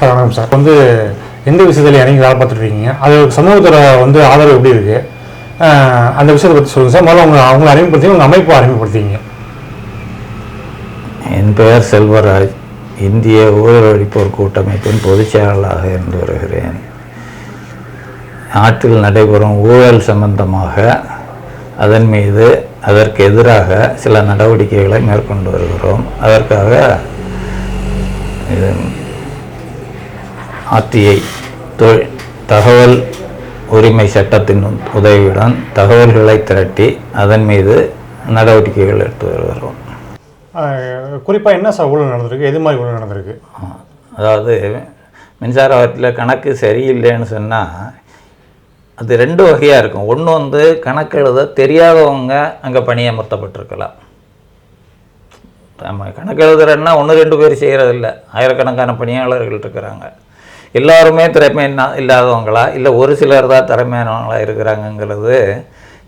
Sir வணக்கம் sir. வந்து எந்த விஷயத்தில் இறங்கி வேலை பார்த்துட்ருக்கீங்க. அது சமூகத்தோட வந்து ஆதரவு எப்படி இருக்குது அந்த விஷயத்தை பற்றி சொல்லுங்கள் சார். முதல்ல உங்களை அவங்களை அறிமுகப்படுத்தி உங்கள் அமைப்பை அறிமுகப்படுத்திங்க. என் பெயர் செல்வராஜ் இந்திய ஊழல் கூட்டமைப்பின் பொதுச் செயலாளராக இருந்து வருகிறேன். நாட்டில் நடைபெறும் ஊழல் சம்பந்தமாக அதன் மீது அதற்கு எதிராக சில நடவடிக்கைகளை மேற்கொண்டு வருகிறோம். அதற்காக இது ஆர்டிஐ தகவல் உரிமை சட்டத்தின் உதவியுடன் தகவல்களை திரட்டி அதன் மீது நடவடிக்கைகள் எடுத்து வருகிறோம். குறிப்பாக என்ன சார் ஊழல் நடந்திருக்கு? எது மாதிரி ஊழல் நடந்திருக்கு? அதாவது மின்சார வாரியத்தில் கணக்கு சரியில்லைன்னு சொன்னால் அது ரெண்டு வகையாக இருக்கும். ஒன்று வந்து கணக்கு எழுத தெரியாதவங்க அங்கே பணியமர்த்தப்பட்டிருக்கலாம். நம்ம கணக்கு எழுதுறேன்னா ஒன்று ரெண்டு பேர் செய்கிறதில்ல ஆயிரக்கணக்கான பணியாளர்கள் இருக்கிறாங்க. எல்லாருமே திறமை இல்லாதவங்களா? இல்லை ஒரு சிலர் தான் திறமையானவங்களா இருக்கிறாங்கங்கிறது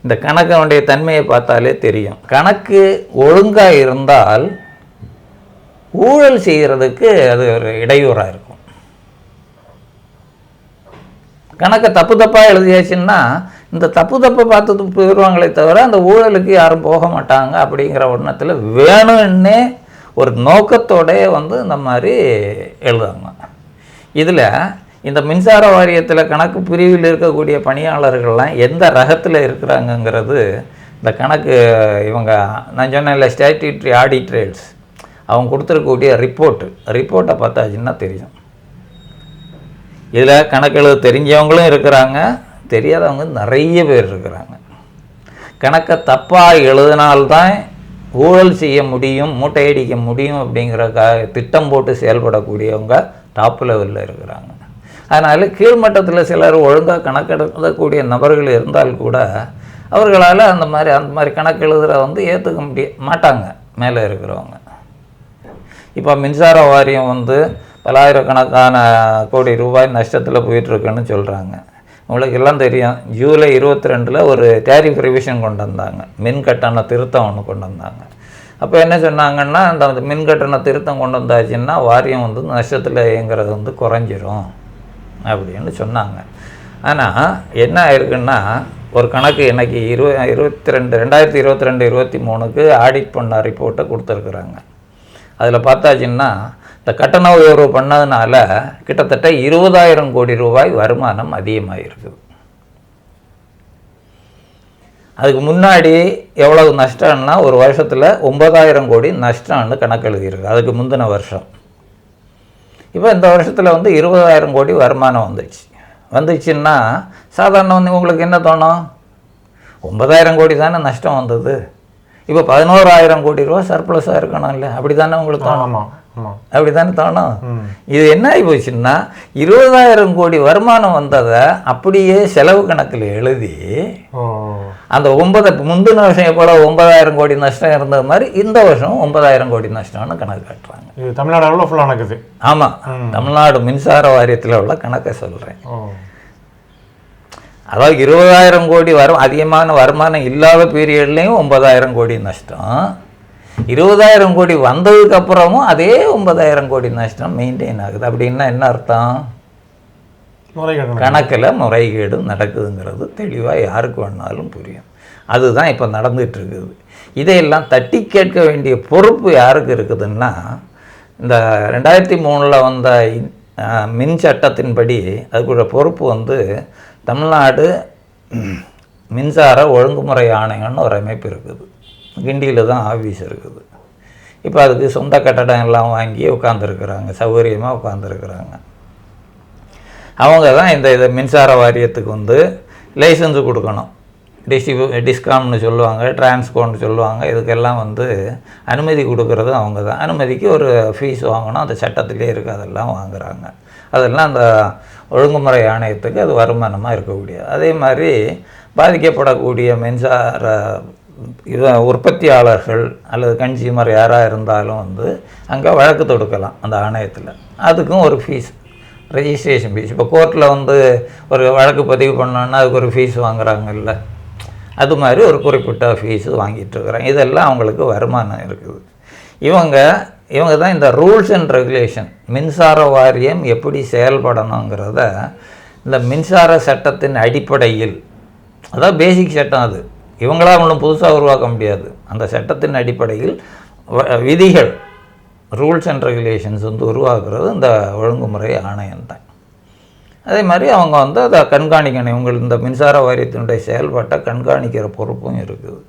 இந்த கணக்கினுடைய தன்மையை பார்த்தாலே தெரியும். கணக்கு ஒழுங்காக இருந்தால் ஊழல் செய்கிறதுக்கு அது ஒரு இடையூறாக இருக்கும். கணக்கை தப்பு தப்பாக எழுதியாச்சுன்னா இந்த தப்பு தப்பை பார்த்து போயிடுவாங்களே தவிர அந்த ஊழலுக்கு யாரும் போக மாட்டாங்க அப்படிங்கிற எண்ணத்தில் வேணும்னே ஒரு நோக்கத்தோடே வந்து இந்த மாதிரி எழுதுவாங்க. இதில் இந்த மின்சார வாரியத்தில் கணக்கு பிரிவில் இருக்கக்கூடிய பணியாளர்கள்லாம் எந்த ரகத்தில் இருக்கிறாங்கங்கிறது இந்த கணக்கு இவங்க நான் சொன்னேன்ல ஸ்டாட்யூட்ரி ஆடிட்ரேட்ஸ் அவங்க கொடுத்துருக்கக்கூடிய ரிப்போர்ட்டு ரிப்போர்ட்டை பார்த்தாச்சுன்னா தெரியும். இதில் கணக்கெழுத தெரிஞ்சவங்களும் இருக்கிறாங்க தெரியாதவங்க நிறைய பேர் இருக்கிறாங்க. கணக்கை தப்பாக எழுதினால்தான் ஊழல் செய்ய முடியும் மூட்டையடிக்க முடியும் அப்படிங்கிற க திட்டம் போட்டு செயல்படக்கூடியவங்க டாப் லெவலில் இருக்கிறாங்க. அதனால் கீழ்மட்டத்தில் சிலர் ஒழுங்காக கணக்கெடுக்கக்கூடிய நபர்கள் இருந்தால் கூட அவர்களால் அந்த மாதிரி அந்த மாதிரி கணக்கு எழுதுகிற வந்து ஏற்றுக்க முடிய மாட்டாங்க மேலே இருக்கிறவங்க. இப்போ மின்சார வாரியம் வந்து பல்லாயிரக்கணக்கான கோடி ரூபாய் நஷ்டத்தில் போயிட்டுருக்குன்னு சொல்கிறாங்க உங்களுக்கு எல்லாம் தெரியும். ஜூலை இருபத்தி ரெண்டில் ஒரு டேரிஃப் ரிவிஷன் கொண்டு வந்தாங்க. மின் கட்டண திருத்தம் ஒன்று கொண்டு வந்தாங்க. அப்போ என்ன சொன்னாங்கன்னா அந்த மின் கட்டண திருத்தம் கொண்டு வந்தாச்சுன்னா வாரியம் வந்து நஷ்டத்தில் இயங்குறது வந்து குறைஞ்சிரும் அப்படின்னு சொன்னாங்க. ஆனால் என்ன ஆயிருக்குன்னா ஒரு கணக்கு இன்றைக்கி இரு இருபத்தி ரெண்டு ரெண்டாயிரத்தி இருபத்தி ரெண்டு இருபத்தி மூணுக்கு ஆடிட் பண்ண ரிப்போர்ட்டை கொடுத்துருக்குறாங்க. அதில் பார்த்தாச்சுன்னா இந்த கட்டண உயர்வு பண்ணதுனால கிட்டத்தட்ட இருபதாயிரம் கோடி ரூபாய் வருமானம் அதிகமாக இருக்குது அதுக்கு முன்னாடி எவ்வளவு நஷ்டம்னா ஒரு வருஷத்தில் ஒன்பதாயிரம் கோடி நஷ்டம்னு கணக்கு எழுதியிருக்கு. அதுக்கு முந்தின வருஷம். இப்போ இந்த வருஷத்தில் வந்து இருபதாயிரம் கோடி வருமானம் வந்துச்சு வந்துச்சுன்னா சாதாரண வந்து உங்களுக்கு என்ன தோணும்? ஒன்பதாயிரம் கோடி தானே நஷ்டம் வந்தது. இப்போ பதினோராயிரம் கோடி ரூபா சர்ப்ளஸாக இருக்கணும் இல்லை அப்படி தானே உங்களுக்கு தோணும்? அப்படி தானே? தோணும். இது என்ன ஆகி போச்சுன்னா இருபதாயிரம் கோடி வருமானம் வந்ததை அப்படியே செலவு கணக்கில் எழுதி அந்த ஒன்பது முந்தின வருஷம் எப்போ ஒன்பதாயிரம் கோடி நஷ்டம் இருந்தது மாதிரி இந்த வருஷம் ஒன்பதாயிரம் கோடி நஷ்டம்னு கணக்கு காட்டுறாங்க. இது தமிழ்நாடு அளவில் ஃபுல்லாக நடக்குது ஆமாம் தமிழ்நாடு மின்சார வாரியத்தில் உள்ள கணக்கை சொல்கிறேன் அதாவது இருபதாயிரம் கோடி வரும் அதிகமான வருமானம் இல்லாத பீரியட்லேயும் ஒன்பதாயிரம் கோடி நஷ்டம். இருபதாயிரம் கோடி வந்ததுக்கு அப்புறமும் அதே ஒன்பதாயிரம் கோடி நஷ்டம் மெயின்டைன் ஆகுது. அப்படின்னா என்ன அர்த்தம்? கணக்கில் முறைகேடு நடக்குதுங்கிறது தெளிவாக யாருக்கு வேணாலும் புரியும். அதுதான் இப்போ நடந்துட்டு இருக்குது இதையெல்லாம் தட்டி கேட்க வேண்டிய பொறுப்பு யாருக்கு இருக்குதுன்னா இந்த ரெண்டாயிரத்தி மூணில் வந்த மின் சட்டத்தின்படி அதுக்குள்ள பொறுப்பு வந்து தமிழ்நாடு மின்சார ஒழுங்குமுறை ஆணையம்னு ஒரு அமைப்பு இருக்குது. கிண்டியில் தான் ஆஃபீஸ் இருக்குது. இப்போ அதுக்கு சொந்த கட்டடம் எல்லாம் வாங்கி உட்காந்துருக்குறாங்க சௌகரியமாக உட்காந்துருக்குறாங்க அவங்க தான் இந்த இதை மின்சார வாரியத்துக்கு வந்து லைசன்ஸ் கொடுக்கணும். டிஸ்ட்ரிபியூ டிஸ்காம்னு சொல்லுவாங்க டிரான்ஸ்கோன்னு சொல்லுவாங்க. இதுக்கெல்லாம் வந்து அனுமதி கொடுக்குறது அவங்க தான். அனுமதிக்கு ஒரு ஃபீஸ் வாங்கணும். அந்த சட்டத்திலே இருக்குது அதெல்லாம் வாங்குறாங்க. அதெல்லாம் அந்த ஒழுங்குமுறை ஆணையத்துக்கு அது வருமானமாக இருக்கக்கூடியது. அதே மாதிரி பாதிக்கப்படக்கூடிய மின்சார இது உற்பத்தியாளர்கள் அல்லது கன்சியூமர் யாராக இருந்தாலும் வந்து அங்கே வழக்கு தொடுக்கலாம் அந்த ஆணையத்தில். அதுக்கும் ஒரு ஃபீஸ் ரெஜிஸ்ட்ரேஷன் ஃபீஸ் இப்போ கோர்ட்டில் வந்து ஒரு வழக்கு பதிவு பண்ணோன்னா அதுக்கு ஒரு ஃபீஸ் வாங்குறாங்கல்ல. அது மாதிரி ஒரு குறிப்பிட்ட ஃபீஸு வாங்கிட்டு இதெல்லாம் அவங்களுக்கு வருமானம் இருக்குது. இவங்க இவங்க தான் இந்த ரூல்ஸ் அண்ட் ரெகுலேஷன் மின்சார வாரியம் எப்படி செயல்படணுங்கிறத இந்த மின்சார சட்டத்தின் அடிப்படையில் அதான் பேசிக் சட்டம் அது. இவங்களாக ஒன்றும் புதுசாக உருவாக்க முடியாது. அந்த சட்டத்தின் அடிப்படையில் விதிகள் ரூல்ஸ் அண்ட் ரெகுலேஷன்ஸ் வந்து உருவாக்குறது இந்த ஒழுங்குமுறை ஆணையம் தான் அதே மாதிரி அவங்க வந்து அதை கண்காணிக்கணும். இவங்களுக்கு இந்த மின்சார வாரியத்தினுடைய செயல்பாட்டை கண்காணிக்கிற பொறுப்பும் இருக்குது.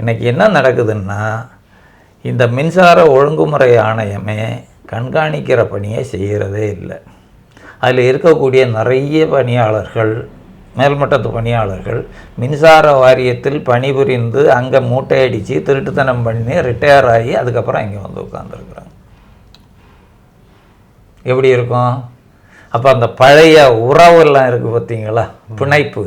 இன்றைக்கி என்ன நடக்குதுன்னா இந்த மின்சார ஒழுங்குமுறை ஆணையமே கண்காணிக்கிற பணியை செய்கிறதே இல்லை. அதில் இருக்கக்கூடிய நிறைய பணியாளர்கள் மேல்மட்டத்து பணியாளர்கள் மின்சார வாரியத்தில் பணிபுரிந்து அங்கே மூட்டையடித்து திருட்டுத்தனம் பண்ணி ரிட்டையர் ஆகி அதுக்கப்புறம் இங்கே வந்து உட்காந்துருக்குறாங்க எப்படி இருக்கும்? அப்போ அந்த பழைய உறவெல்லாம் இருக்குது பார்த்தீங்களா பிணைப்பு.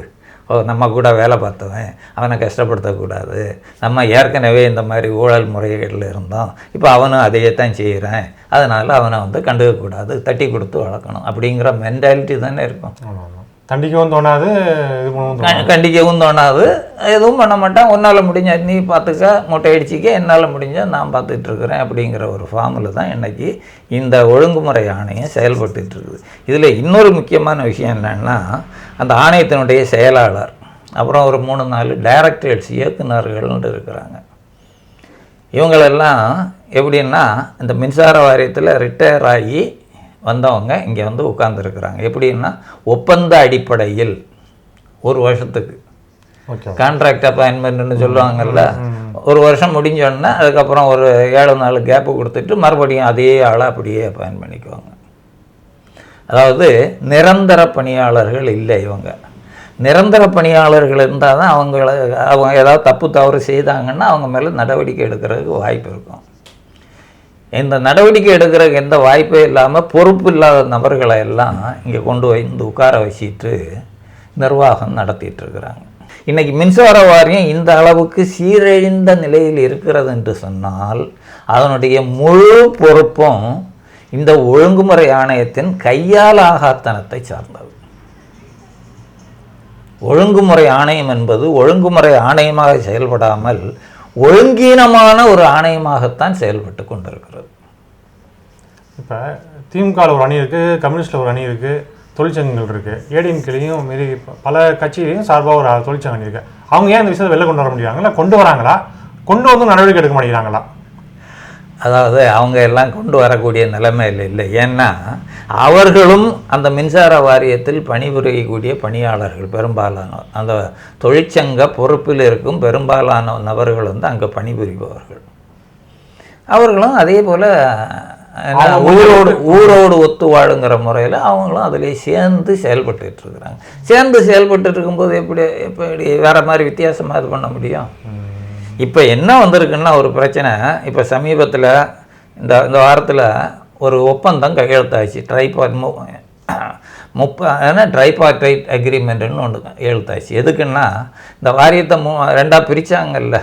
ஓ நம்ம கூட வேலை பார்த்தவன் அவனை கஷ்டப்படுத்தக்கூடாது நம்ம ஏற்கனவே இந்த மாதிரி ஊழல் முறைகளில் இருந்தோம் இப்போ அவனும் அதையே தான் செய்கிறேன் அதனால் அவனை வந்து கண்டுக்கக்கூடாது தட்டி கொடுத்து வளர்க்கணும் அப்படிங்கிற மென்டாலிட்டி தானே இருக்கும். தண்டிக்கவும் தோணாது கண்டிக்கவும் தோணாது. எதுவும் பண்ண மாட்டான். உன்னால் முடிஞ்ச நீ பார்த்துக்க மொட்டை அடிச்சிக்க என்னால் முடிஞ்ச நான் பார்த்துட்டு இருக்கிறேன் அப்படிங்கிற ஒரு ஃபார்மில் தான் இன்னைக்கு இந்த ஒழுங்குமுறை ஆணையம் செயல்பட்டுட்டு இருக்குது இதில் இன்னொரு முக்கியமான விஷயம் என்னன்னா அந்த ஆணையத்தினுடைய செயலாளர் அப்புறம் ஒரு மூணு நாலு டைரக்டரேட்ஸ் இயக்குநர்கள்னு இருக்கிறாங்க. இவங்களெல்லாம் எப்படின்னா இந்த மின்சார வாரியத்தில் ரிட்டையர் ஆகி வந்தவங்க இங்கே வந்து உட்காந்துருக்குறாங்க எப்படின்னா ஒப்பந்த அடிப்படையில் ஒரு வருஷத்துக்கு. ஓகே. கான்ட்ராக்ட் அப்பாயின்மெண்ட்னு சொல்லுவாங்கல்ல. ஒரு வருஷம் முடிஞ்சோடனே அதுக்கப்புறம் ஒரு ஏழு நாலு கேப்பு கொடுத்துட்டு மறுபடியும் அதே ஆளை அப்படியே அப்பாயின் பண்ணிக்குவாங்க. அதாவது நிரந்தர பணியாளர்கள் இல்லை இவங்க. நிரந்தர பணியாளர்கள் இருந்தால் தான் அவங்கள அவங்க ஏதாவது தப்பு தவறு செய்தாங்கன்னா அவங்க மேலே நடவடிக்கை எடுக்கிறதுக்கு வாய்ப்பு இருக்கும். இந்த நடவடிக்கை எடுக்கிறதுக்கு எந்த வாய்ப்பே இல்லாமல் பொறுப்பு இல்லாத நபர்களை எல்லாம் இங்கே கொண்டு போய் வந்து உட்கார வச்சுட்டு நிர்வாகம் நடத்திட்டு இருக்கிறாங்க. மின்சார வாரியம் இந்த அளவுக்கு சீரழிந்த நிலையில் இருக்கிறது என்று சொன்னால் அதனுடைய முழு பொறுப்பும் இந்த ஒழுங்குமுறை ஆணையத்தின் கையால் ஆகாத்தனத்தை சார்ந்தது. ஒழுங்குமுறை ஆணையம் என்பது ஒழுங்குமுறை ஆணையமாக செயல்படாமல் ஒழுங்கீனமான ஒரு ஆணையமாகத்தான் செயல்பட்டு கொண்டிருக்கிறது. இப்போ திமுகவில் ஒரு அணி இருக்குது கம்யூனிஸ்டில் ஒரு அணி இருக்குது தொழிற்சங்கங்கள் இருக்குது ஏடிஎம்கேலையும் மீறி பல கட்சியிலையும் சார்பாக ஒரு தொழிற்சங்க அணி இருக்குது அவங்க ஏன் இந்த விஷயத்தை வெளில கொண்டு வர முடியாங்களா கொண்டு வராங்களா? கொண்டு வந்து நடவடிக்கை எடுக்க மாட்டேங்கிறாங்களா? அதாவது அவங்க எல்லாம் கொண்டு வரக்கூடிய நிலைமையில் இல்லை ஏன்னா அவர்களும் அந்த மின்சார வாரியத்தில் பணிபுரியக்கூடிய பணியாளர்கள் பெரும்பாலான அந்த தொழிற்சங்க பொறுப்பில் இருக்கும் பெரும்பாலான நபர்கள் வந்து அங்கே பணிபுரிபவர்கள். அவர்களும் அதே போல் ஊரோடு ஊரோடு ஒத்து வாழுங்கிற முறையில் அவங்களும் அதிலே சேர்ந்து செயல்பட்டுட்டு இருக்கிறாங்க. சேர்ந்து செயல்பட்டு இருக்கும்போது எப்படி எப்படி வேற மாதிரி வித்தியாசமாக இது பண்ண முடியும்? இப்போ என்ன வந்திருக்குன்னா ஒரு பிரச்சனை இப்போ சமீபத்தில் இந்த இந்த வாரத்தில் ஒரு ஒப்பந்தம் கையெழுத்தாச்சு. ட்ரைபார்ட் மு முப்ப ஏன்னா ட்ரைபார்டைட் அக்ரிமெண்ட்டுன்னு ஒன்று எழுத்தாச்சு எதுக்குன்னா இந்த வாரியத்தை மு ரெண்டாக பிரித்தாங்கல்ல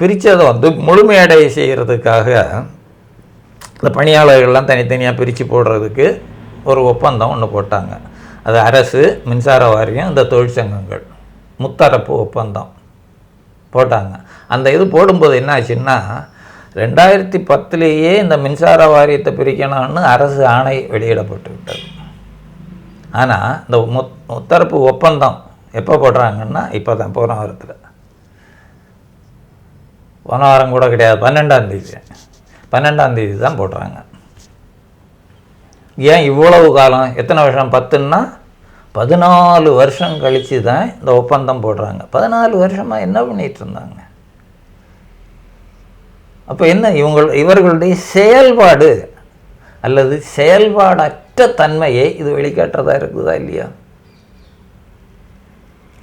பிரித்ததை வந்து முழுமையடைய செய்கிறதுக்காக இந்த பணியாளர்கள்லாம் தனித்தனியாக பிரித்து போடுறதுக்கு ஒரு ஒப்பந்தம் ஒன்று போட்டாங்க. அது அரசு மின்சார வாரியம் இந்த தொழிற்சங்கங்கள். முத்தரப்பு ஒப்பந்தம். போட்டாங்க. அந்த இது போடும்போது என்ன ஆச்சுன்னா ரெண்டாயிரத்தி பத்துலேயே இந்த மின்சார வாரியத்தை பிரிக்கணும்னு அரசு ஆணை வெளியிடப்பட்டு விட்டது ஆனால் இந்த முத்தரப்பு ஒப்பந்தம் எப்போ போடுறாங்கன்னா இப்போ தான் போன வாரத்தில். போன வாரம் கூட கிடையாது பன்னெண்டாந்தேதி பன்னெண்டாந்தேதி தான் போடுறாங்க. ஏன் இவ்வளவு காலம் எத்தனை வருஷம் பத்துன்னா பதினாலு வருஷம் கழித்து தான் இந்த ஒப்பந்தம் போடுறாங்க. பதினாலு வருஷமாக என்ன பண்ணிட்டு இருந்தாங்க? அப்போ என்ன இவங்கள் இவர்களுடைய செயல்பாடு அல்லது செயல்பாடற்ற தன்மையை இது வெளிக்காட்டுறதா இருக்குதா இல்லையா?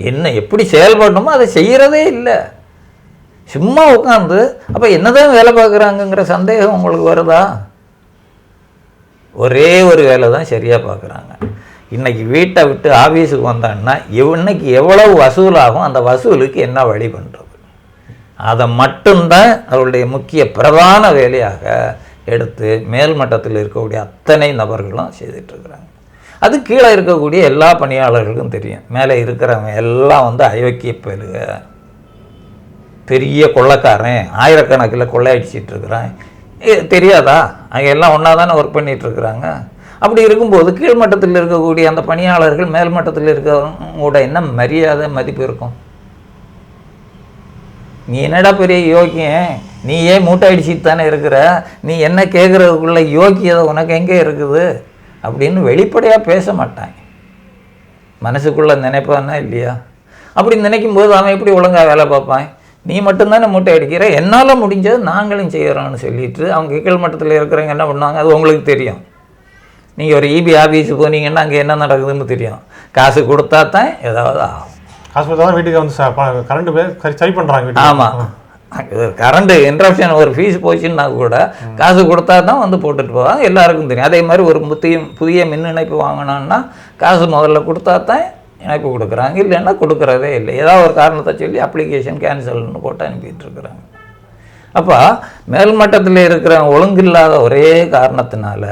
என்ன எப்படி செயல்படணுமோ அதை செய்கிறதே இல்லை. சும்மா உட்காந்து அப்போ என்னதான் வேலை பார்க்குறாங்கங்கிற சந்தேகம் உங்களுக்கு வருதா? ஒரே ஒரு வேலை தான் சரியாக பார்க்குறாங்க. இன்னைக்கு வீட்டை விட்டு ஆஃபீஸுக்கு வந்தான்னா இன்னைக்கு எவ்வளவு வசூலாகும் அந்த வசூலுக்கு என்ன வழி பண்ணுறது அதை மட்டும்தான் அவருடைய முக்கிய பிரதான வேலையாக எடுத்து மேல் மட்டத்தில் இருக்கக்கூடிய அத்தனை நபர்களும் செய்துட்ருக்குறாங்க அது கீழே இருக்கக்கூடிய எல்லா பணியாளர்களுக்கும் தெரியும். மேலே இருக்கிறவங்க எல்லாம் வந்து அயோக்கிய பெருக பெரிய கொள்ளைக்காரன் ஆயிரக்கணக்கில் கொள்ளையடிச்சிட்ருக்குறான் தெரியாதா? அங்கே எல்லாம் ஒன்றா தானே ஒர்க் பண்ணிகிட்ருக்குறாங்க அப்படி இருக்கும்போது கீழ்மட்டத்தில் இருக்கக்கூடிய அந்த பணியாளர்கள் மேல்மட்டத்தில் இருக்கிறவங்களோட என்ன மரியாதை மதிப்பு இருக்கும்? நீ என்னடா பெரிய யோக்கியம் நீ ஏன் மூட்டை அடிச்சுட்டு தானே இருக்கிற? நீ என்ன கேட்குறதுக்குள்ள யோக்கியதை உனக்கு எங்கே இருக்குது? அப்படின்னு வெளிப்படையாக பேச மாட்டாங்க மனசுக்குள்ளே நினைப்பானா இல்லையா? அப்படி நினைக்கும் போது அவன் எப்படி ஒழுங்காக வேலை பார்ப்பான்? நீ மட்டும்தானே மூட்டை அடிக்கிற என்னால் முடிஞ்சது நாங்களும் செய்கிறோம்னு சொல்லிட்டு அவங்க கீழ் மட்டத்தில் இருக்கிறவங்க என்ன பண்ணுவாங்க? அது உங்களுக்கு தெரியும். நீங்கள் ஒரு இபி ஆஃபீஸு போனீங்கன்னா அங்கே என்ன நடக்குதுன்னு தெரியும். காசு கொடுத்தா தான் ஏதாவது ஆகும். காசு கொடுத்தா தான் வீட்டுக்கு வந்து கரண்ட் சரி சரி பண்ணுறாங்க ஆமாம் கரண்ட் இன்ட்ரப்ஷன் ஒரு ஃபீஸ் போச்சுன்னா கூட காசு கொடுத்தா தான் வந்து போட்டுட்டு போவாங்க. எல்லாருக்கும் தெரியும். அதே மாதிரி ஒரு புதிய புதிய மின் இணைப்பு வாங்கினோன்னா காசு முதல்ல கொடுத்தா தான் இணைப்பு கொடுக்குறாங்க. இல்லைன்னா கொடுக்குறதே இல்லை. ஏதாவது ஒரு காரணத்தை சொல்லி அப்ளிகேஷன் கேன்சல்னு போட்டு அனுப்பிட்டு இருக்கிறாங்க. அப்போ மேல்மட்டத்தில் இருக்கிற ஒழுங்கில்லாத ஒரே காரணத்தினால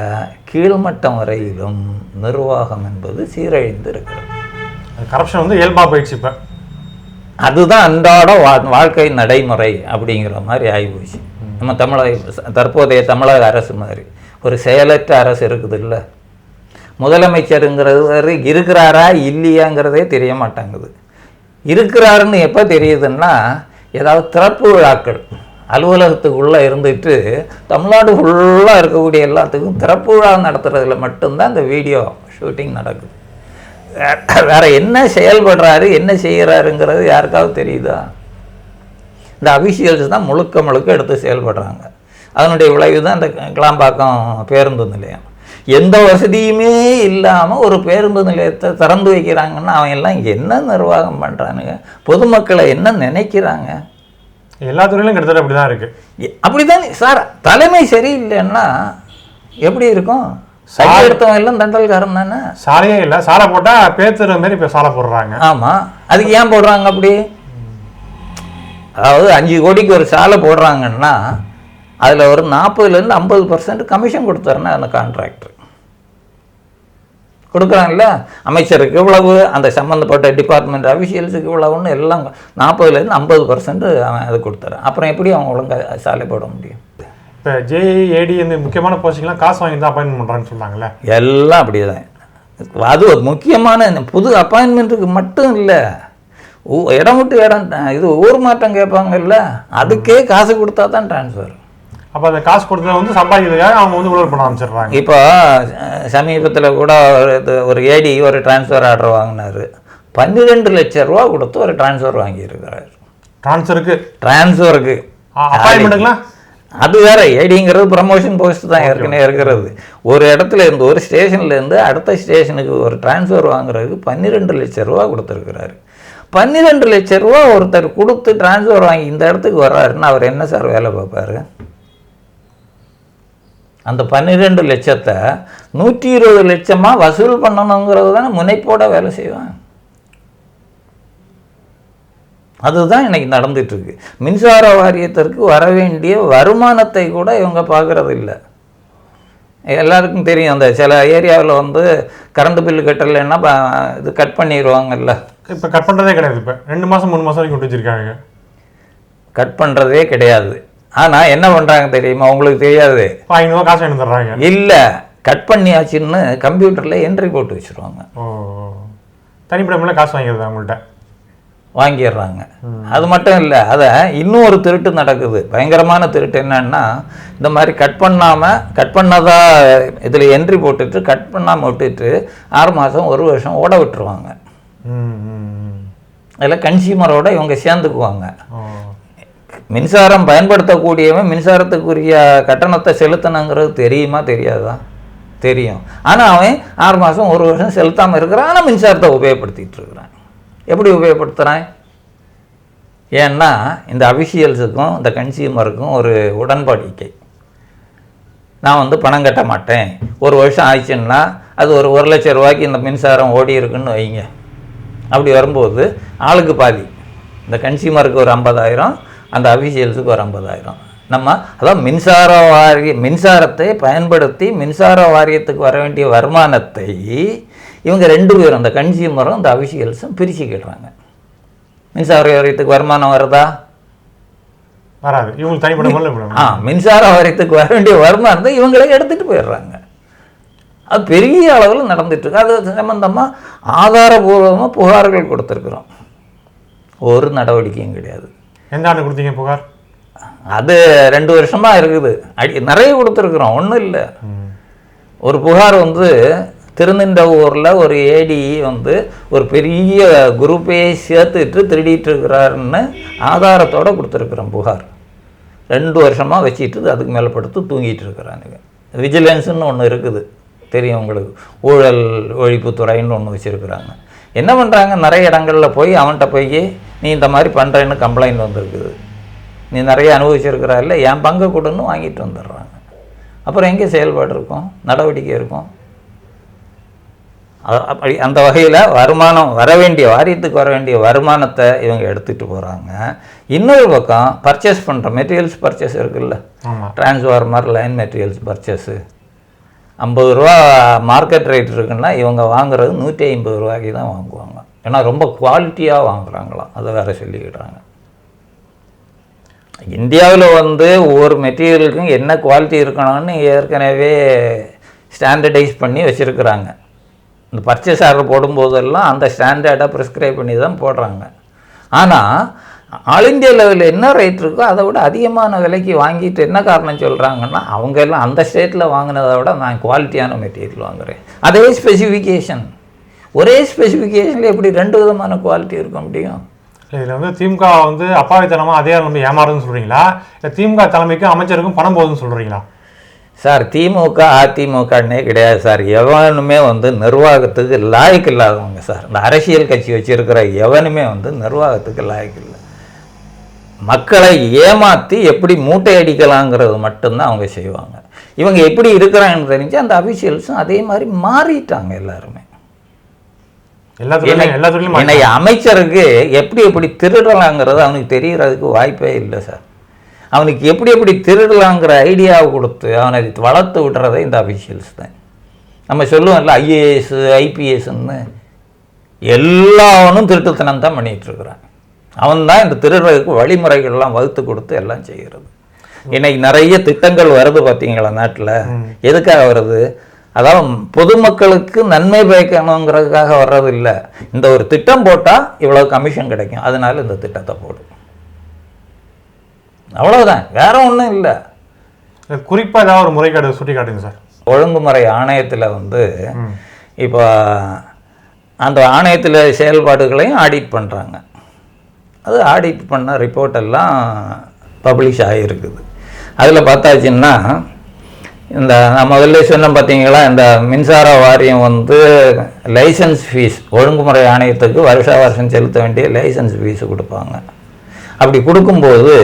கீழ்மட்டம் வரையிலும் நிர்வாகம் என்பது சீரழிந்து இருக்கிறது கரப்ஷன் வந்து இயல்பாக போயிடுச்சு இப்போ. அதுதான் அன்றாட வா வாழ்க்கை நடைமுறை அப்படிங்கிற மாதிரி ஆகிப்போச்சு நம்ம தமிழக தற்போதைய தமிழக அரசு மாதிரி. ஒரு செயலற்ற அரசு இருக்குது இல்லை முதலமைச்சருங்கிறது இருக்கிறாரா இல்லையாங்கிறதே தெரிய மாட்டாங்குது. இருக்கிறாருன்னு எப்போ தெரியுதுன்னா ஏதாவது திறப்பு விழாக்கள். அலுவலகத்துக்குள்ளே இருந்துட்டு தமிழ்நாடு ஃபுல்லாக இருக்கக்கூடிய எல்லாத்துக்கும் திறப்பு விழா நடத்துகிறதுல மட்டும்தான் இந்த வீடியோ ஷூட்டிங் நடக்குது. வேறு என்ன செயல்படுறாரு என்ன செய்கிறாருங்கிறது யாருக்காவது தெரியுதா? இந்த அபிஷியல்ஸ் தான் முழுக்க முழுக்க எடுத்து செயல்படுறாங்க. அதனுடைய விளைவு தான் இந்த கிளாம்பாக்கம் பேருந்து நிலையம். எந்த வசதியுமே இல்லாமல் ஒரு பேருந்து நிலையத்தை திறந்து வைக்கிறாங்கன்னா அவன் எல்லாம் என்ன நிர்வாகம் பண்ணுறானுங்க பொதுமக்களை என்ன நினைக்கிறாங்க? எல்லா துறையிலும் கிட்டத்தட்ட அப்படி தான் இருக்குது எ- அப்படிதான் சார் தலைமை சரியில்லைன்னா எப்படி இருக்கும்? சரி எடுத்தவன் எல்லாம் தண்டல்காரன் தானே? சாலையே இல்லை. சாலை போட்டால் பேத்துற மாதிரி இப்போ சாலை போடுறாங்க. ஆமாம் அதுக்கு ஏன் போடுறாங்க அப்படி? அதாவது அஞ்சு கோடிக்கு ஒரு சாலை போடுறாங்கன்னா அதில் ஒரு நாற்பதுலேருந்து ஐம்பது பர்சன்ட் கமிஷன் கொடுத்தாருன்னா அந்த கான்ட்ராக்டர் கொடுக்குறாங்கல்ல? அமைச்சருக்கு இவ்வளவு அந்த சம்மந்தப்பட்ட டிபார்ட்மெண்ட் அஃபிஷியல்ஸுக்கு இவ்வளவுன்னு எல்லாம் நாற்பதுலேருந்து ஐம்பது பர்சன்ட் அவன் அது கொடுத்துறான். அப்புறம் எப்படி அவன் ஒழுங்கா சாலை போட முடியும்? இப்போ ஜேஇ ஏடி இந்த முக்கியமான போஸ்டிங்லாம் காசு வாங்கி தான் அப்பாயின்மெண்ட் பண்ணுறான்னு சொல்கிறாங்களே எல்லாம் அப்படிதான். அது ஒரு முக்கியமான புது அப்பாயின்மெண்ட்டுக்கு மட்டும் இல்லை. இடம் விட்டு இடம் இது ஊர் மாற்றம் கேட்பாங்கல்ல? அதுக்கே காசு கொடுத்தா தான் ட்ரான்ஸ்ஃபர் அப்போ அந்த காசு கொடுத்தத வந்து சம்பாதிக்கிறதுக்காக அவங்க வந்து ஊழல் பண்ண ஆரம்பிச்சிடுறாங்க. இப்போ சமீபத்தில் கூட ஒரு ஒரு ஏடி ஒரு ட்ரான்ஸ்ஃபர் ஆர்டர் வாங்கினாரு. பன்னிரெண்டு லட்ச ரூபா கொடுத்து ஒரு ட்ரான்ஸ்ஃபர் வாங்கியிருக்கிறார். ட்ரான்ஸ்ஃபருக்கு ட்ரான்ஸ்ஃபருக்கு அப்பாயின்மெண்ட்டுக்குலாம் அது வேற ஏடிங்கிறது ப்ரமோஷன் போஸ்ட் தான் ஏற்கனவே இருக்கிறது. ஒரு இடத்துல இருந்து ஒரு ஸ்டேஷன்ல இருந்து அடுத்த ஸ்டேஷனுக்கு ஒரு டிரான்ஸ்ஃபர் வாங்குறதுக்கு பன்னிரெண்டு லட்ச ரூபா கொடுத்துருக்கிறாரு. பன்னிரெண்டு லட்ச ரூபா ஒருத்தர் கொடுத்து டிரான்ஸ்ஃபர் வாங்கி இந்த இடத்துக்கு வர்றாருன்னா அவர் என்ன சார் வேலை பார்ப்பாரு? அந்த பன்னிரெண்டு லட்சத்தை நூற்றி இருபது லட்சமாக வசூல் பண்ணணுங்கிறது தானே முனைப்போட வேலை செய்வான் அதுதான் இன்னைக்கு நடந்துட்டு இருக்கு மின்சார வாரியத்திற்கு வர வேண்டிய வருமானத்தை கூட இவங்க பார்க்கறது இல்லை எல்லாருக்கும் தெரியும் அந்த சில ஏரியாவில் வந்து கரண்ட் பில்லு கட்டலைன்னா இது கட் பண்ணிடுவாங்கல்ல இப்போ கட் பண்ணுறதே கிடையாது இப்போ. ரெண்டு மாதம் மூணு மாதம் வரைக்கும் விட்டு வச்சிருக்காங்க. கட் பண்ணுறதே கிடையாது. ஆனால் என்ன பண்ணுறாங்க தெரியுமா? உங்களுக்கு தெரியாது. ஐநூறுவா காசு வாங்கி தர்றாங்க. இல்லை கட் பண்ணியாச்சுன்னு கம்ப்யூட்டரில் என்ட்ரி போட்டு வச்சுருவாங்க. ஓ தனிப்படமெல்லாம் காசு வாங்கிடுது அவங்கள்ட்ட வாங்கிடுறாங்க. அது மட்டும் இல்லை அதை இன்னும் ஒரு திருட்டு நடக்குது. பயங்கரமான திருட்டு என்னன்னா இந்த மாதிரி கட் பண்ணாமல் கட் பண்ணதா இதில் என்ட்ரி போட்டுட்டு கட் பண்ணாமல் விட்டுட்டு ஆறு மாதம் ஒரு வருஷம் ஓட விட்டுருவாங்க. அதில் கன்சியூமரோட இவங்க சேர்ந்துக்குவாங்க. மின்சாரம் பயன்படுத்தக்கூடியவன் மின்சாரத்துக்குரிய கட்டணத்தை செலுத்தணுங்கிறது தெரியுமா? தெரியாதா? தெரியும். ஆனால் அவன் ஆறு மாதம் ஒரு வருஷம் செலுத்தாமல் இருக்கிறான். ஆனால் மின்சாரத்தை உபயோகப்படுத்திட்டு இருக்கிறான். எப்படி உபயோகப்படுத்துகிறான் ஏன்னா இந்த அபிஷியல்ஸுக்கும் இந்த கன்சியூமருக்கும் ஒரு உடன்படிக்கை. நான் வந்து பணம் கட்ட மாட்டேன். ஒரு வருஷம் ஆயிடுச்சுன்னா அது ஒரு ஒரு லட்சம் ரூபாய்க்கு இந்த மின்சாரம் ஓடி இருக்குன்னு வைங்க. அப்படி வரும்போது ஆளுக்கு பாதி. இந்த கன்சியூமருக்கு ஒரு ஐம்பதாயிரம் அந்த அஃபிஷியல்ஸுக்கு ஒரு ஐம்பதாயிரம். நம்ம அதான் மின்சார வாரிய மின்சாரத்தை பயன்படுத்தி மின்சார வாரியத்துக்கு வர வேண்டிய வருமானத்தை இவங்க ரெண்டு பேரும் இந்த கன்சியூமரும் இந்த அஃபிஷியல்ஸும் பிரிச்சுக்கிடுறாங்க. மின்சார வாரியத்துக்கு வருமானம் வருதா? வராது. இவங்களுக்கு தனிப்பட்ட ஆ மின்சார வாரியத்துக்கு வர வேண்டிய வருமானத்தை இவங்களே எடுத்துட்டு போயிடுறாங்க. அது பெரிய அளவில் நடந்துட்டு இருக்கு. அது சம்பந்தமாக ஆதாரபூர்வமாக புகார்கள் கொடுத்துருக்குறோம். ஒரு நடவடிக்கையும் கிடையாது. எந்த ஆண்டு கொடுத்தீங்க புகார்? அது ரெண்டு வருஷமா இருக்குது. அடி நிறைய கொடுத்துருக்குறோம். ஒன்றும் இல்லை. ஒரு புகார் வந்து திருநின்ற ஊரில் ஒரு ஏடி வந்து ஒரு பெரிய குரூப்பே சேர்த்துட்டு திருடிட்டு இருக்கிறாருன்னு ஆதாரத்தோட கொடுத்துருக்குறோம் புகார். ரெண்டு வருஷமாக வச்சுட்டு அதுக்கு மேலே படுத்து தூங்கிட்டு இருக்கிறானுங்க விஜிலன்ஸ்னு ஒன்று இருக்குது. தெரியும் உங்களுக்கு. ஊழல் ஒழிப்புத்துறைன்னு ஒன்று வச்சுருக்குறாங்க. என்ன பண்ணுறாங்க நிறைய இடங்களில் போய் அவன்கிட்ட போய் நீ இந்த மாதிரி பண்ணுறேன்னு கம்ப்ளைண்ட் வந்திருக்குது. நீ நிறைய அனுபவிச்சிருக்கிறா இல்லை என் பங்கை கொடுன்னு வாங்கிட்டு வந்துடுறாங்க. அப்புறம் எங்கே செயல்பாடு இருக்கும்? நடவடிக்கை இருக்கும்? அப்படி அந்த வகையில் வருமானம் வர வேண்டிய வாரியத்துக்கு வர வேண்டிய வருமானத்தை இவங்க எடுத்துகிட்டு போகிறாங்க இன்னொரு பக்கம் பர்ச்சேஸ் பண்ணுற மெட்டீரியல்ஸ் பர்ச்சேஸ் இருக்குல்ல? டிரான்ஸ்ஃபார்மர் லைன் மெட்டீரியல்ஸ் பர்ச்சேஸு ஐம்பது ரூபா மார்க்கெட் ரேட் இருக்குன்னா இவங்க வாங்குறது நூற்றி ஐம்பது ரூபாய்க்கு தான் வாங்குவாங்க. ஏன்னா ரொம்ப குவாலிட்டியாக வாங்குகிறாங்களாம் அதை வேறு சொல்லிக்கிடுறாங்க இந்தியாவில் வந்து ஒவ்வொரு மெட்டீரியலுக்கும் என்ன குவாலிட்டி இருக்கணும்னு ஏற்கனவே ஸ்டாண்டர்டைஸ் பண்ணி வச்சுருக்குறாங்க. இந்த பர்ச்சேஸ் ஆர்டர் போடும்போதெல்லாம் அந்த ஸ்டாண்டர்டாக ப்ரிஸ்கிரைப் பண்ணி தான் போடுறாங்க. ஆனால் ஆல் இந்தியா லெவலில் என்ன ரேட் இருக்கோ அதை விட அதிகமான விலைக்கு வாங்கிட்டு என்ன காரணம் சொல்கிறாங்கன்னா அவங்க எல்லாம் அந்த ஸ்டேட்டில் வாங்கினதை விட நான் குவாலிட்டியான மெட்டீரியல் வாங்குறேன். அதே ஸ்பெசிஃபிகேஷன் ஒரே ஸ்பெசிஃபிகேஷனில் எப்படி ரெண்டு விதமான குவாலிட்டி இருக்க முடியும் இதில் வந்து திமுக வந்து அப்பாவித்தனமாக அதே நம்ம ஏமாறுதுன்னு சொல்கிறீங்களா இல்லை திமுக தலைமைக்கும் அமைச்சருக்கும் பணம் போகுதுன்னு சொல்கிறீங்களா சார் திமுக அதிமுகன்னே கிடையாது சார். எவனுமே வந்து நிர்வாகத்துக்கு லாய்க்கு இல்லாதவங்க சார். இந்த அரசியல் கட்சி வச்சிருக்கிற எவனுமே வந்து நிர்வாகத்துக்கு லாய்க்கு இல்லை. மக்களை ஏமாற்றி எப்படி மூட்டை அடிக்கலாங்கிறது மட்டும்தான் அவங்க செய்வாங்க. இவங்க எப்படி இருக்கிறாங்கன்னு தெரிஞ்சு அந்த அபிஷியல்ஸும் அதே மாதிரி மாறிட்டாங்க எல்லாருமே எல்லா துறையிலும் எல்லா துறையிலும் என்னை அமைச்சருக்கு எப்படி எப்படி திருடலாங்கிறது அவனுக்கு தெரியறதுக்கு வாய்ப்பே இல்லை சார். அவனுக்கு எப்படி எப்படி திருடலாங்கிற ஐடியாவை கொடுத்து அவனை வளர்த்து விடுறதே இந்த அபிஷியல்ஸ் தான். நம்ம சொல்லுவோம்ல ஐஏஎஸ் ஐபிஎஸ்ன்னு எல்லாவனும் திருட்டுத்தனம் தான் பண்ணிட்டு இருக்கிறான். அவன் தான் இந்த திருடுறதுக்கு வழிமுறைகள்லாம் வகுத்து கொடுத்து எல்லாம் செய்கிறது. இன்னைக்கு நிறைய திட்டங்கள் வருது பார்த்தீங்களா நாட்டில்? எதுக்காக வருது? அதாவது பொதுமக்களுக்கு நன்மை பயக்கணுங்கிறதுக்காக வர்றது இல்லை இந்த ஒரு திட்டம் போட்டால் இவ்வளவு கமிஷன் கிடைக்கும். அதனால இந்த திட்டத்தை போடு. அவ்வளவுதான். வேற ஒன்றும் இல்லை. குறிப்பாக ஏதாவது ஒரு முறைகேடு சுட்டி காட்டுங்க சார். ஒழுங்குமுறை ஆணையத்தில் வந்து இப்போ அந்த ஆணையத்தில் செயல்பாடுகளையும் ஆடிட் பண்ணுறாங்க அது ஆடிட் பண்ண ரிப்போர்ட் எல்லாம் பப்ளிஷ் ஆகியிருக்குது அதில் பார்த்தாச்சுன்னா இந்த நான் முதல்ல சொன்னேன் பார்த்தீங்களா இந்த மின்சார வாரியம் வந்து லைசன்ஸ் ஃபீஸ் ஒழுங்குமுறை ஆணையத்துக்கு வருஷ வருஷம் செலுத்த வேண்டிய லைசன்ஸ் ஃபீஸ் கொடுப்பாங்க. அப்படி கொடுக்கும்போது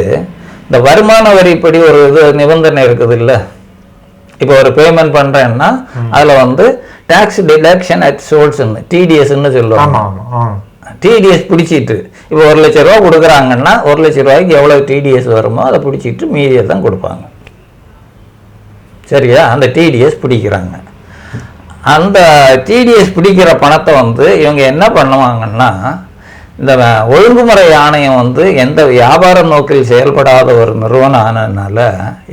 இந்த வருமான வரிப்படி ஒரு இது நிபந்தனை இருக்குது இல்லை? இப்போ ஒரு பேமெண்ட் பண்ணுறேன்னா அதில் வந்து டேக்ஸ் டிடக்ஷன் அட் சோர்ஸ்ன்னு டிடிஎஸ்ன்னு சொல்லுவாங்க. டிடிஎஸ் பிடிச்சிட்டு இப்போ ஒரு லட்ச ரூபா கொடுக்குறாங்கன்னா ஒரு லட்ச ரூபாய்க்கு எவ்வளோ டிடிஎஸ் வருமோ அதை பிடிச்சிட்டு மீதியை தான் கொடுப்பாங்க. சரியா? அந்த டிடிஎஸ் பிடிக்கிறாங்க. அந்த டிடிஎஸ் பிடிக்கிற பணத்தை வந்து இவங்க என்ன பண்ணுவாங்கன்னா இந்த ஒழுங்குமுறை ஆணையம் வந்து எந்த வியாபார நோக்கில் செயல்படாத ஒரு நிறுவனம் ஆனதுனால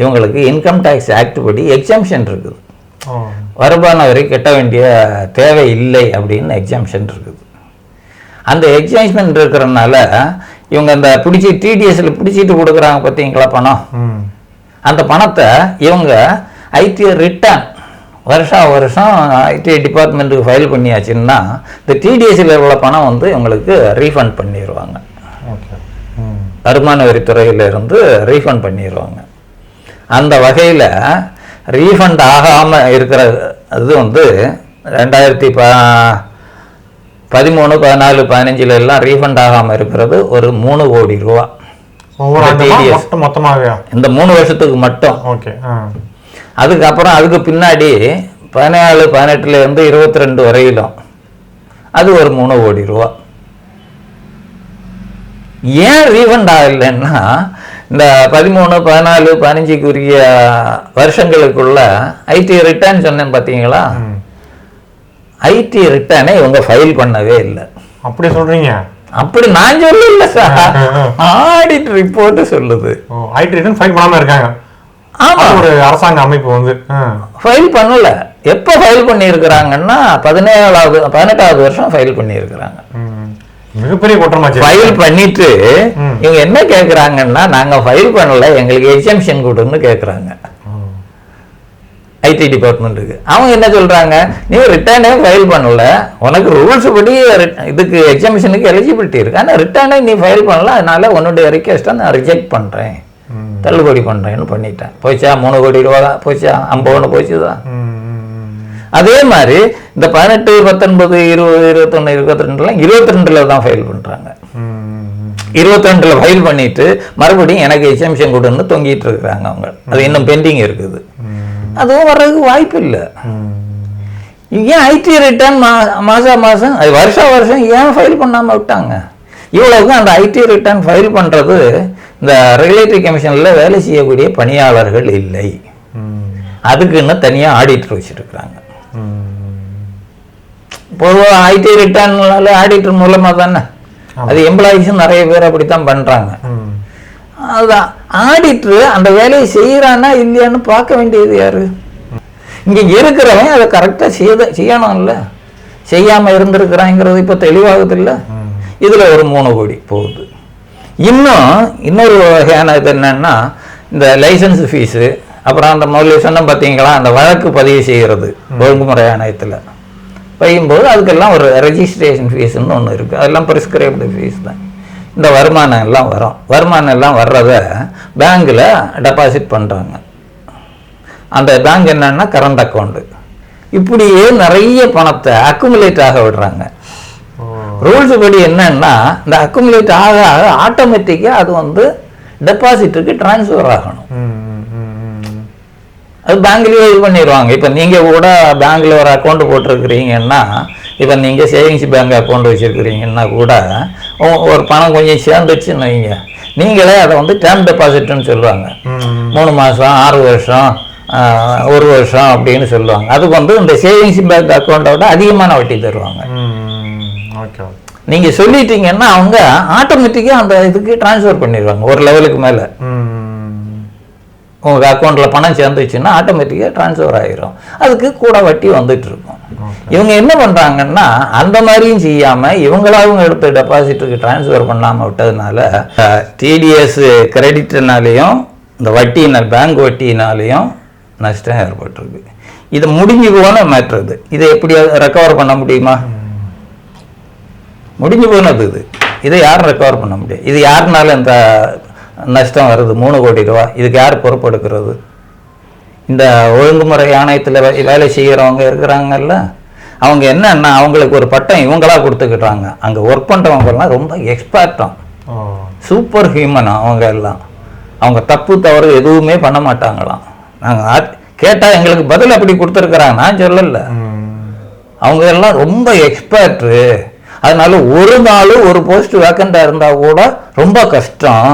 இவங்களுக்கு இன்கம் டேக்ஸ் ஆக்ட் படி எக்ஸம்ஷன் இருக்குது. வருமான வரி கட்ட வேண்டிய தேவை இல்லை அப்படின்னு எக்ஸாம்ஷன் இருக்குது. அந்த எக்ஸாம்ஷன் இருக்கிறனால இவங்க அந்த பிடிச்சி டிடிஎஸ்ல பிடிச்சிட்டு கொடுக்குறாங்க பார்த்தீங்களா பணம்? அந்த பணத்தை இவங்க ஐடி ரிட்டர்ன் வருஷா வருஷம் ஐடி டிபார்ட்மெண்ட்டுக்கு ஃபைல் பண்ணியாச்சுன்னா இந்த டிடிஎஸ்ல உள்ள பணம் வந்து இவங்களுக்கு ரீஃபண்ட் பண்ணிடுவாங்க வருமான வரித்துறையில இருந்து ரீஃபண்ட் பண்ணிடுவாங்க அந்த வகையில் ரீஃபண்ட் ஆகாமல் இருக்கிற இது வந்து ரெண்டாயிரத்தி ப பதிமூணு பதினாலு பதினஞ்சுல எல்லாம் ரீஃபண்ட் ஆகாமல் இருக்கிறது ஒரு மூணு கோடி ரூபா. ஒவ்வொரு இந்த ஆண்டுமா TDS. மொத்தம் மொத்தமாகவே? இந்த மூணு வருஷத்துக்கு மட்டும். ஓகே அதுக்கப்புறம் அதுக்கு பின்னாடி பதினேழு பதினெட்டுல இருந்து இருபத்தி ரெண்டு வரையிலும் அது ஒரு மூணு கோடி ரூபா. ஏன் ரீஃபண்ட் ஆகலைன்னா இந்த பதிமூணு பதினாலு பதினஞ்சுக்குரிய வருஷங்களுக்குள்ள ஐடி ரிட்டர்ன் சொன்னேன் பார்த்தீங்களா ஐடி ரிட்டர்னை இவங்க ஃபைல் பண்ணவே இல்லை. அப்படி சொல்கிறீங்க அப்படி நான் சொல்லல சார். ஆடிட் ரிப்போர்ட் சொல்லுது. ஐடி ரிட்டர்ன் ஃபைல் பண்ணாம இருக்காங்க. ஒரு அரசாங்க அமைப்பு வந்து. ஃபைல் பண்ணல. எப்போ ஃபைல் பண்ணியிருக்கிறாங்கன்னா பதினேழாவது பதினெட்டாவது வருஷம் ஃபைல் பண்ணியிருக்கிறாங்க. மிகப்பெரிய குற்றமாச்சு. ஃபைல் பண்ணிட்டு. இவங்க என்ன கேட்குறாங்கன்னா நாங்கள் ஃபைல் பண்ணல எங்களுக்கு எக்ஸம்ஷன் கொடுன்னு கேட்குறாங்க ஐடி டிபார்ட்மெண்ட்டுக்கு அவங்க என்ன சொல்றாங்க? நீ ரிட்டர்னே ஃபைல் பண்ணல. உனக்கு ரூல்ஸ் படி இதுக்கு எக்ஸாமிஷனுக்கு எலிஜிபிலிட்டி இருக்கு. ஆனால் ரிட்டர்னே நீ ஃபைல் பண்ணல. அதனால உன்னுடைய ரிக்வெஸ்ட்டை நான் ரிஜெக்ட் பண்ணுறேன். தள்ளுபடி பண்ணுறேன்னு பண்ணிட்டேன். போச்சா? மூணு கோடி ரூபா போச்சா? ஐம்பது போச்சுதான் ம், அதே மாதிரி இந்த பதினெட்டு பத்தொன்பது இருபது இருபத்தொன்று இருபத்தி ரெண்டுலாம் இருபத்தி ரெண்டுல தான் ஃபைல் பண்ணுறாங்க இருபத்தி ரெண்டுல ஃபைல் பண்ணிட்டு மறுபடியும் எனக்கு எக்ஸாமிஷன் கொடுன்னு தொங்கிட்டு இருக்கிறாங்க அவங்க. அது இன்னும் பெண்டிங் இருக்குது. அதுவும் வர்றதுக்கு வாய்ப்பு இல்லை. ஏன் ஐடி ரிட்டர்ன் மா மாதம் மாதம் அது வருஷம் வருஷம் ஏன் ஃபைல் பண்ணாமல் விட்டாங்க? இவ்வளவுக்கு அந்த ஐடி ரிட்டர்ன் ஃபைல் பண்ணுறது இந்த ரெகுலேட்டரி கமிஷனில் வேலை செய்யக்கூடிய பணியாளர்கள் இல்லை. அதுக்குன்னு தனியாக ஆடிட்டர் வச்சுருக்குறாங்க. பொதுவாக ஐடி ரிட்டர்னால ஆடிட்டர் மூலமாக தானே? அது எம்ப்ளாயிஸும் நிறைய பேர் அப்படித்தான் பண்ணுறாங்க ம். அதுதான். ஆடிட்டர் அந்த வேலையை செய்கிறானா இல்லையான்னு பார்க்க வேண்டியது யாரு? இங்கே இருக்கிறவன் அதை கரெக்டாக செய்த செய்யணும்ல. செய்யாமல் இருந்திருக்கிறாங்கிறது இப்போ தெளிவாகுது இல்லை? இதில் ஒரு மூணு கோடி போகுது. இன்னும் இன்னொரு வகையான இது என்னன்னா இந்த லைசன்ஸ் ஃபீஸு அப்புறம் அந்த முதல்ல சொன்னோம் பார்த்தீங்களா அந்த வழக்கு பதிவு செய்கிறது ஒழுங்குமுறை ஆணையத்தில். வைக்கும்போது அதுக்கெல்லாம் ஒரு ரெஜிஸ்ட்ரேஷன் ஃபீஸ்னு ஒன்று இருக்குது அதெல்லாம் ப்ரிஸ்கிரைப்டு ஃபீஸ் தான். இந்த வருமானம் எல்லாம் வரும். வருமானம் எல்லாம் வர்றத பேங்க்கில் டெபாசிட் பண்ணுறாங்க அந்த பேங்க் என்னன்னா கரண்ட் அக்கௌண்ட்டு இப்படியே நிறைய பணத்தை அக்குமுலேட் ஆக விடுறாங்க. ரூல்ஸ் படி என்னன்னா இந்த அக்குமுலேட் ஆக ஆக ஆட்டோமேட்டிக்காக அது வந்து டெபாசிட்டுக்கு ட்ரான்ஸ்ஃபர் ஆகணும். அது பேங்க்லேயே இது பண்ணிடுவாங்க இப்போ நீங்கள் கூட பேங்க்கில் ஒரு அக்கௌண்ட் போட்டிருக்கிறீங்கன்னா இப்போ நீங்கள் சேவிங்ஸ் பேங்க் அக்கௌண்ட் வச்சுருக்கிறீங்கன்னா கூட ஒரு பணம் கொஞ்சம் சேர்ந்துச்சுன்னு வைங்க. நீங்களே அதை வந்து டேர்ம் டெபாசிட்னு சொல்லுவாங்க. மூணு மாதம் ஆறு வருஷம் ஒரு வருஷம் அப்படின்னு சொல்லுவாங்க. அதுக்கு வந்து இந்த சேவிங்ஸ் பேங்க் அக்கௌண்ட்டை விட அதிகமான வட்டி தருவாங்க. நீங்கள் சொல்லிட்டீங்கன்னா அவங்க ஆட்டோமேட்டிக்காக அந்த இதுக்கு ட்ரான்ஸ்ஃபர் பண்ணிடுவாங்க ஒரு லெவலுக்கு மேலே. ம். உங்கள் அக்கௌண்ட்டில் பணம் சேர்ந்துச்சுன்னா ஆட்டோமேட்டிக்காக ட்ரான்ஸ்ஃபர் ஆயிரும். அதுக்கு கூட வட்டி வந்துட்டு இருக்கும் இவங்க என்ன பண்ணுறாங்கன்னா அந்த மாதிரியும் செய்யாமல் இவங்களாவும் எடுத்து டெபாசிட்டுக்கு ட்ரான்ஸ்ஃபர் பண்ணாமல் விட்டதுனால டிடிஎஸ் கிரெடிட்னாலேயும் இந்த வட்டியினால் பேங்க் வட்டியினாலேயும் நஷ்டம் ஏற்பட்டிருக்கு. இது முடிஞ்சு போன மேட்ரு இது. இதை எப்படி ரெக்கவர் பண்ண முடியுமா? முடிஞ்சு போனது இது. இதை யாரும் ரெக்கவர் பண்ண முடியாது. இது யாருனால இந்த நஷ்டம் வருது? மூணு கோடி ரூபா. இதுக்கு யார் பொறுப்பெடுக்கிறது இந்த ஒழுங்குமுறை ஆணையத்தில் வேலை செய்கிறவங்க இருக்கிறாங்கல்ல அவங்க என்னன்னா அவங்களுக்கு ஒரு பட்டம் இவங்களா கொடுத்துக்கிட்டாங்க. அங்கே ஒர்க் பண்ணுறவங்கலாம் ரொம்ப எக்ஸ்பர்ட்டாம். சூப்பர் ஹியூமன் அவங்க எல்லாம். அவங்க தப்பு தவறு எதுவுமே பண்ண மாட்டாங்களாம். நாங்கள் கேட்டால் எங்களுக்கு பதில் அப்படி கொடுத்துருக்குறாங்க நான் சொல்லலை. அவங்க எல்லாம் ரொம்ப எக்ஸ்பர்ட்டு அதனால ஒரு நாள் ஒரு போஸ்ட் வேக்கண்டாக இருந்தால் கூட ரொம்ப கஷ்டம்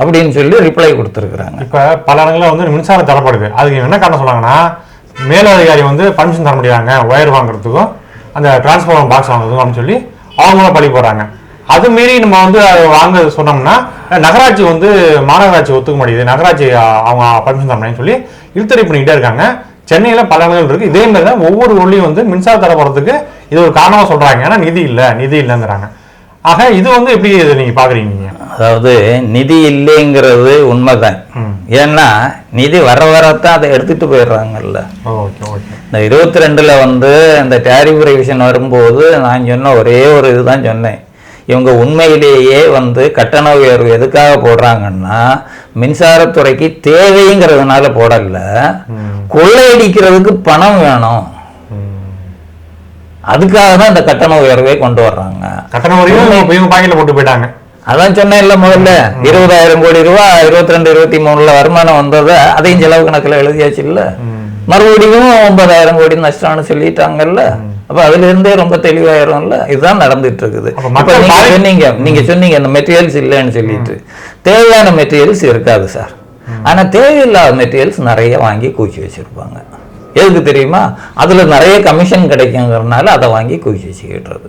அப்படின்னு சொல்லி ரிப்ளை கொடுத்துருக்குறாங்க. இப்போ பல இடங்களில் வந்து மின்சாரம் தரப்படுது. அதுக்கு என்ன காரணம் சொன்னாங்கன்னா மேலதிகாரி வந்து பர்மிஷன் தர முடியாங்க ஒயர் வாங்குறதுக்கும் அந்த டிரான்ஸ்ஃபார்மர் பாக்ஸ் வாங்குறதுக்கும் அப்படின்னு சொல்லி அவங்களும் பழி போடுறாங்க. அது மீறி நம்ம வந்து அதை வாங்க சொன்னோம்னா நகராட்சி வந்து மாநகராட்சி ஒத்துக்க மாட்டேங்குது. நகராட்சி அவங்க பர்மிஷன் தர முடியாதுன்னு சொல்லி இழுத்தறி பண்ணிக்கிட்டே இருக்காங்க. சென்னையில் பல இடங்கள் இருக்குது இதே மாதிரி தான் ஒவ்வொரு ஊர்லேயும் வந்து மின்சாரம் தரப்படுறதுக்கு இது ஒரு காரணமா சொல்றாங்க. ஏன்னா நிதி இல்லை நிதி இல்லைங்கிறாங்க. ஆக இது வந்து எப்படி இதை நீங்க பாக்குறீங்க நீங்க? அதாவது நிதி இல்லைங்கிறது உண்மைதான். ம். ஏன்னா நிதி வர வரத்தான் அதை எடுத்துட்டு போயிடுறாங்கல்ல. இந்த இருபத்தி ரெண்டில் வந்து இந்த டேரிஃப் ரிவிஷன் வரும்போது நான் சொன்ன ஒரே ஒரு இதுதான் சொன்னேன். இவங்க உண்மையிலேயே வந்து கட்டண உயர்வு எதுக்காக போடுறாங்கன்னா மின்சாரத்துறைக்கு தேவைங்கிறதுனால போடல. கொள்ளையடிக்கிறதுக்கு பணம் வேணும். அதுக்காக தான் இந்த கட்டண உயர்வே கொண்டு வர்றாங்க. கட்டண இவங்க பாக்கெட்ல போட்டு போயிட்டாங்க. அதான் சொன்னேன்ல முதல்ல இருபதாயிரம் கோடி ரூபா இருபத்தி ரெண்டு இருபத்தி மூணுல வருமானம் வந்ததை அதையும் செலவு கணக்குல எழுதியாச்சு இல்ல? மறுபடியும் ஒன்பதாயிரம் கோடி நஷ்டம்னு சொல்லிட்டாங்கல்ல? அப்ப அதுல இருந்தே ரொம்ப தெளிவாயிரும்ல? இதுதான் நடந்துட்டு இருக்குது சொன்னீங்க நீங்க சொன்னீங்க இந்த மெட்டீரியல்ஸ் இல்லைன்னு சொல்லிட்டு. தேவையான மெட்டீரியல்ஸ் இருக்காது சார். ஆனா தேவையில்லாத மெட்டீரியல்ஸ் நிறைய வாங்கி கூச்சி வச்சிருப்பாங்க. எதுக்கு தெரியுமா? அதுல நிறைய கமிஷன் கிடைக்குங்கிறதுனால அதை வாங்கி குவிச்சு வச்சுக்கிட்டுறது.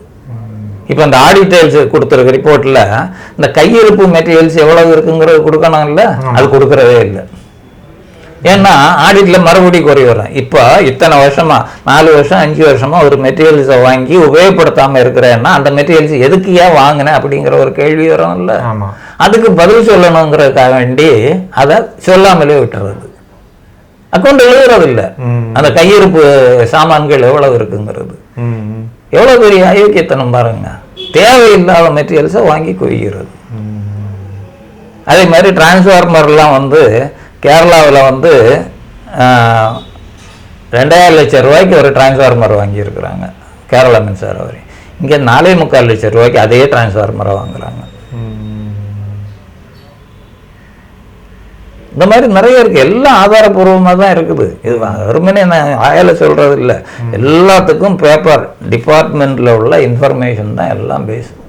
இப்போ இந்த ஆடிட்டெயில்ஸ் கொடுத்துருக்க ரிப்போர்ட்டில் இந்த கையிருப்பு மெட்டீரியல்ஸ் எவ்வளவு இருக்குங்கிறது கொடுக்கணும்ல? அது கொடுக்கறதே இல்லை. ஏன்னா ஆடிட்ல மறுபடி குறை வரும். இப்போ இத்தனை வருஷமா நாலு வருஷம் அஞ்சு வருஷமா ஒரு மெட்டீரியல்ஸை வாங்கி உபயோகப்படுத்தாம இருக்கிறேன்னா அந்த மெட்டீரியல்ஸ் எதுக்கு ஏன் வாங்கினேன் அப்படிங்கிற ஒரு கேள்வி வரும்ல. ஆமா. அதுக்கு பதில் சொல்லணுங்கிறதுக்காக வேண்டி அதை சொல்லாமலே விட்டுறது. அக்கௌண்ட் எழுதுறது இல்ல ம். அந்த கையிருப்பு சாமான்கள் எவ்வளவு இருக்குங்கிறது. எவ்வளவு பெரிய அயோக்கியத்தனம் பாருங்க. தேவையில்லாத மெட்டீரியல்ஸை வாங்கி குவிக்கிறது. அதே மாதிரி டிரான்ஸ்ஃபார்மர்லாம் வந்து கேரளாவில் வந்து ரெண்டாயிரம் லட்சம் ரூபாய்க்கு ஒரு டிரான்ஸ்ஃபார்மர் வாங்கியிருக்கிறாங்க. கேரளா மின்சார வாரி. இங்கே நாலே முக்கால் லட்சம் ரூபாய்க்கு அதே டிரான்ஸ்ஃபார்மரை வாங்குறாங்க. இந்த மாதிரி நிறைய இருக்கு. எல்லாம் ஆதாரபூர்வமாக தான் இருக்குது. இது வெறுமனே நான் ஆயில சொல்றது இல்லை எல்லாத்துக்கும் பேப்பர் டிபார்ட்மெண்ட்டில் உள்ள இன்ஃபர்மேஷன் தான் எல்லாம் பேஸ்